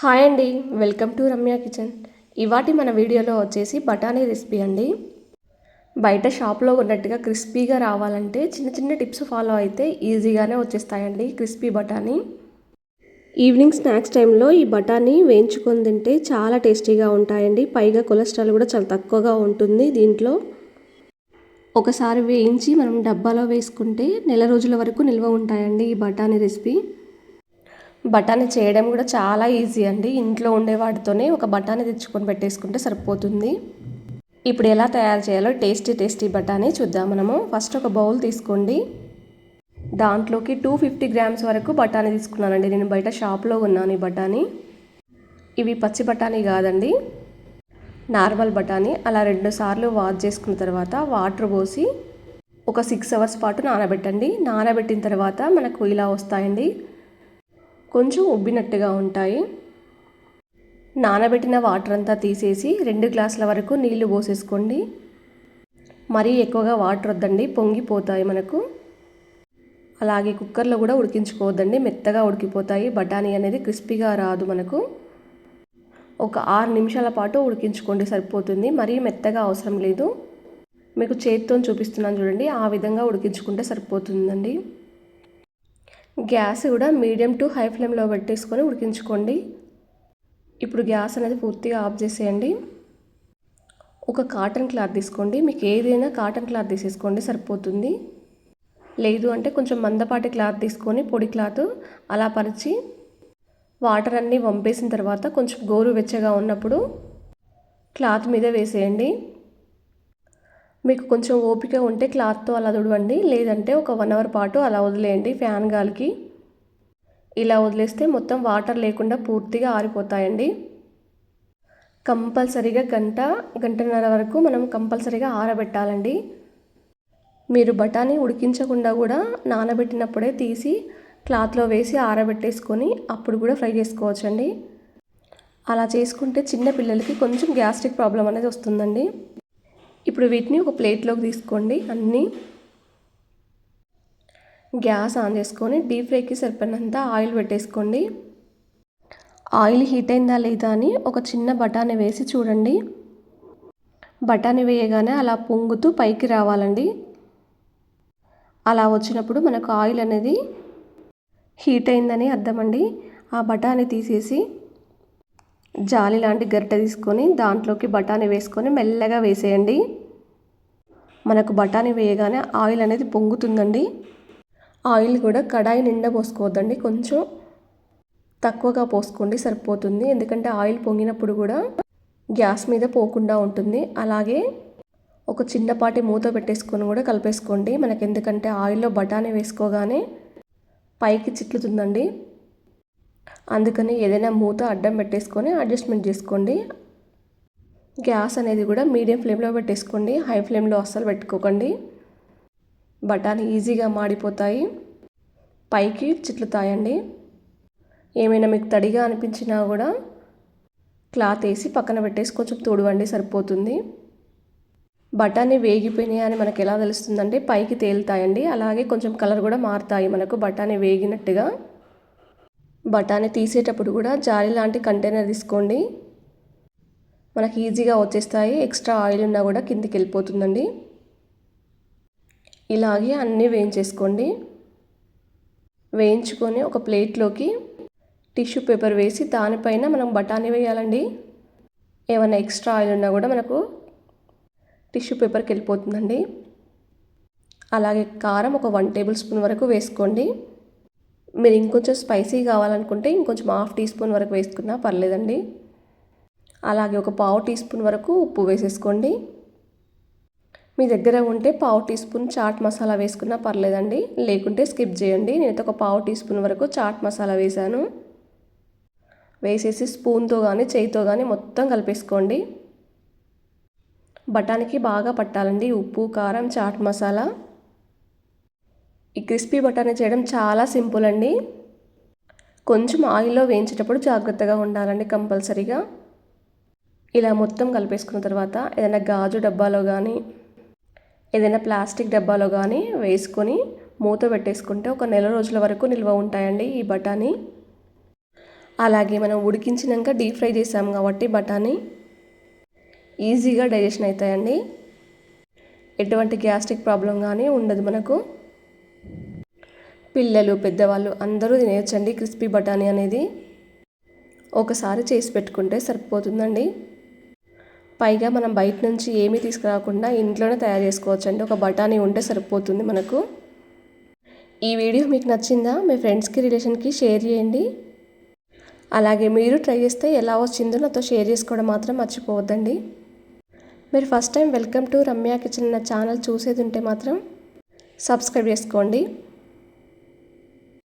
Hi అండి welcome to Ramya kitchen. ఇవాటి మన వీడియోలో వచ్చేసి బఠానీ రెసిపీ అండి. బయట షాప్లో ఉన్నట్టుగా క్రిస్పీగా రావాలంటే చిన్న చిన్న టిప్స్ ఫాలో అయితే ఈజీగానే వచ్చేస్తాయండి క్రిస్పీ బఠానీ. ఈవినింగ్ స్నాక్స్ టైంలో ఈ బఠానీ వేయించుకొని తింటే చాలా టేస్టీగా ఉంటాయండి. పైగా కొలెస్ట్రాల్ కూడా చాలా తక్కువగా ఉంటుంది దీంట్లో. ఒకసారి వేయించి మనం డబ్బాలో వేసుకుంటే నెల రోజుల వరకు నిల్వ ఉంటాయండి ఈ బఠానీ రెసిపీ. బఠానీ చేయడం కూడా చాలా ఈజీ అండి. ఇంట్లో ఉండే వాటితోనే ఒక బఠానీ తెచ్చుకొని పెట్టేసుకుంటే సరిపోతుంది. ఇప్పుడు ఎలా తయారు చేయాలో టేస్టీ టేస్టీ బఠానీ చూద్దాం మనము. ఫస్ట్ ఒక బౌల్ తీసుకోండి. దాంట్లోకి టూ ఫిఫ్టీ గ్రామ్స్ వరకు బఠానీ తీసుకున్నానండి. నేను బయట షాప్లో ఉన్నాను ఈ బఠానీ. ఇవి పచ్చి బఠానీ కాదండి. నార్మల్ బఠానీ. అలా రెండు సార్లు వాష్ చేసుకున్న తర్వాత వాటర్ పోసి ఒక సిక్స్ అవర్స్ పాటు నానబెట్టండి. నానబెట్టిన తర్వాత మనకు ఇలా వస్తాయండి. కొంచెం ఉబ్బినట్టుగా ఉంటాయి. నానబెట్టిన వాటర్ అంతా తీసేసి రెండు గ్లాసుల వరకు నీళ్ళు పోసేసుకోండి. మరీ ఎక్కువగా వాటర్ వద్దండి పొంగిపోతాయి మనకు. అలాగే కుక్కర్లో కూడా ఉడికించుకోవద్దండి మెత్తగా ఉడికిపోతాయి. బఠానీ అనేది క్రిస్పీగా రాదు మనకు. ఒక ఆరు నిమిషాల పాటు ఉడికించుకోండి సరిపోతుంది. మరీ మెత్తగా అవసరం లేదు. మీకు చేతితో చూపిస్తున్నాను చూడండి ఆ విధంగా ఉడికించుకుంటే సరిపోతుందండి. గ్యాస్ కూడా మీడియం టు హై ఫ్లేమ్లో పెట్టేసుకొని ఉడికించుకోండి. ఇప్పుడు గ్యాస్ అనేది పూర్తిగా ఆఫ్ చేసేయండి. ఒక కాటన్ క్లాత్ తీసుకోండి. మీకు ఏదైనా కాటన్ క్లాత్ తీసేసుకోండి సరిపోతుంది. లేదు అంటే కొంచెం మందపాటి క్లాత్ తీసుకొని పొడి క్లాత్ అలా పరిచి వాటర్ అన్నీ వంపేసిన తర్వాత కొంచెం గోరు వెచ్చగా ఉన్నప్పుడు క్లాత్ మీద వేసేయండి. మీకు కొంచెం ఓపిక ఉంటే క్లాత్తో అలా తుడవండి. లేదంటే ఒక వన్ అవర్ పాటు అలా వదిలేయండి ఫ్యాన్ గాలికి. ఇలా వదిలేస్తే మొత్తం వాటర్ లేకుండా పూర్తిగా ఆరిపోతాయండి. కంపల్సరీగా గంట గంటన్నర వరకు మనం కంపల్సరీగా ఆరబెట్టాలండి. మీరు బఠానీ ఉడికించకుండా కూడా నానబెట్టినప్పుడే తీసి క్లాత్లో వేసి ఆరబెట్టేసుకొని అప్పుడు కూడా ఫ్రై చేసుకోవచ్చండి. అలా చేసుకుంటే చిన్న పిల్లలకి కొంచెం గ్యాస్ట్రిక్ ప్రాబ్లం అనేది వస్తుందండి. ఇప్పుడు వీటిని ఒక ప్లేట్లోకి తీసుకోండి. అన్నీ గ్యాస్ ఆన్ చేసుకొని డీప్ ఫ్రైకి సరిపడినంత ఆయిల్ పెట్టేసుకోండి. ఆయిల్ హీట్ అయిందా లేదా అని ఒక చిన్న బఠానీ వేసి చూడండి. బఠానీ వేయగానే అలా పొంగుతూ పైకి రావాలండి. అలా వచ్చినప్పుడు మనకు ఆయిల్ అనేది హీట్ అయిందని అర్థమండి. ఆ బఠానీ తీసేసి జాలి లాంటి గరిటె తీసుకొని దాంట్లోకి బఠానీ వేసుకొని మెల్లగా వేసేయండి. మనకు బఠానీ వేయగానే ఆయిల్ అనేది పొంగుతుందండి. ఆయిల్ కూడా కడాయి నిండా పోసుకోవద్దండి. కొంచెం తక్కువగా పోసుకోండి సరిపోతుంది. ఎందుకంటే ఆయిల్ పొంగినప్పుడు కూడా గ్యాస్ మీద పోకుండా ఉంటుంది. అలాగే ఒక చిన్నపాటి మూత పెట్టేసుకొని కూడా కలిపేసుకోండి. మనకి ఎందుకంటే ఆయిల్లో బఠానీ వేసుకోగానే పైకి చిట్లుతుందండి. అందుకని ఏదైనా మూత అడ్డం పెట్టేసుకొని అడ్జస్ట్మెంట్ చేసుకోండి. గ్యాస్ అనేది కూడా మీడియం ఫ్లేమ్లో పెట్టేసుకోండి. హై ఫ్లేమ్లో అస్సలు పెట్టుకోకండి. బఠానీ ఈజీగా మాడిపోతాయి. పైకి చిట్లుతాయండి. ఏమైనా మీకు తడిగా అనిపించినా కూడా క్లాత్ వేసి పక్కన పెట్టేసి కొంచెం తుడవండి సరిపోతుంది. బఠానీ వేగిపోయినాయి అని మనకు ఎలా తెలుస్తుందంటే పైకి తేలుతాయండి. అలాగే కొంచెం కలర్ కూడా మారుతాయి మనకు బఠానీ వేగినట్టుగా. బఠానీ తీసేటప్పుడు కూడా జాలి లాంటి కంటైనర్ తీసుకోండి. మనకి ఈజీగా వచ్చేస్తాయి. ఎక్స్ట్రా ఆయిల్ ఉన్నా కూడా కిందికి వెళ్ళిపోతుందండి. ఇలాగే అన్నీ వేయించేసుకోండి. వేయించుకొని ఒక ప్లేట్లోకి టిష్యూ పేపర్ వేసి దానిపైన మనం బఠానీ వేయాలండి. ఏమైనా ఎక్స్ట్రా ఆయిల్ ఉన్నా కూడా మనకు టిష్యూ పేపర్కి వెళ్ళిపోతుందండి. అలాగే కారం ఒక వన్ టేబుల్ స్పూన్ వరకు వేసుకోండి. మీరు ఇంకొంచెం స్పైసీ కావాలనుకుంటే ఇంకొంచెం హాఫ్ టీ స్పూన్ వరకు వేసుకున్నా పర్లేదండి. అలాగే ఒక పావు టీ స్పూన్ వరకు ఉప్పు వేసేసుకోండి. మీ దగ్గర ఉంటే పావు టీ స్పూన్ చాట్ మసాలా వేసుకున్నా పర్లేదండి. లేకుంటే స్కిప్ చేయండి. నేనైతే ఒక పావు టీ స్పూన్ వరకు చాట్ మసాలా వేసాను వేసేసి స్పూన్తో కానీ చేయితో కానీ మొత్తం కలిపేసుకోండి. బఠానీకి బాగా పట్టాలండి. ఉప్పు కారం చాట్ మసాలా. ఈ క్రిస్పీ బఠానీ చేయడం చాలా సింపుల్ అండి. కొంచెం ఆయిల్లో వేయించేటప్పుడు జాగ్రత్తగా ఉండాలండి కంపల్సరీగా. ఇలా మొత్తం కలిపేసుకున్న తర్వాత ఏదైనా గాజు డబ్బాలో కానీ ఏదైనా ప్లాస్టిక్ డబ్బాలో కానీ వేసుకొని మూత పెట్టేసుకుంటే ఒక నెల రోజుల వరకు నిల్వ ఉంటాయండి ఈ బఠానీ. అలాగే మనం ఉడికించినాక డీప్ ఫ్రై చేసాం కాబట్టి బఠానీ ఈజీగా డైజెషన్ అవుతాయండి ఎటువంటి గ్యాస్ట్రిక్ ప్రాబ్లం కానీ ఉండదు మనకు. పిల్లలు పెద్దవాళ్ళు అందరూ తినేయచ్చండి క్రిస్పీ బఠానీ అనేది. ఒకసారి చేసి పెట్టుకుంటే సరిపోతుందండి. పైగా మనం బయట నుంచి ఏమీ తీసుకురాకుండా ఇంట్లోనే తయారు చేసుకోవచ్చండి. ఒక బఠానీ ఉంటే సరిపోతుంది మనకు. ఈ వీడియో మీకు నచ్చిందా? మీ ఫ్రెండ్స్కి రిలేషన్కి షేర్ చేయండి. అలాగే మీరు ట్రై చేస్తే ఎలా వచ్చిందో నాతో షేర్ చేసుకోవడం మాత్రం మర్చిపోవద్దండి. మీరు first time welcome to Ramya kitchen నా ఛానల్ చూసేది ఉంటే మాత్రం సబ్స్క్రైబ్ చేసుకోండి.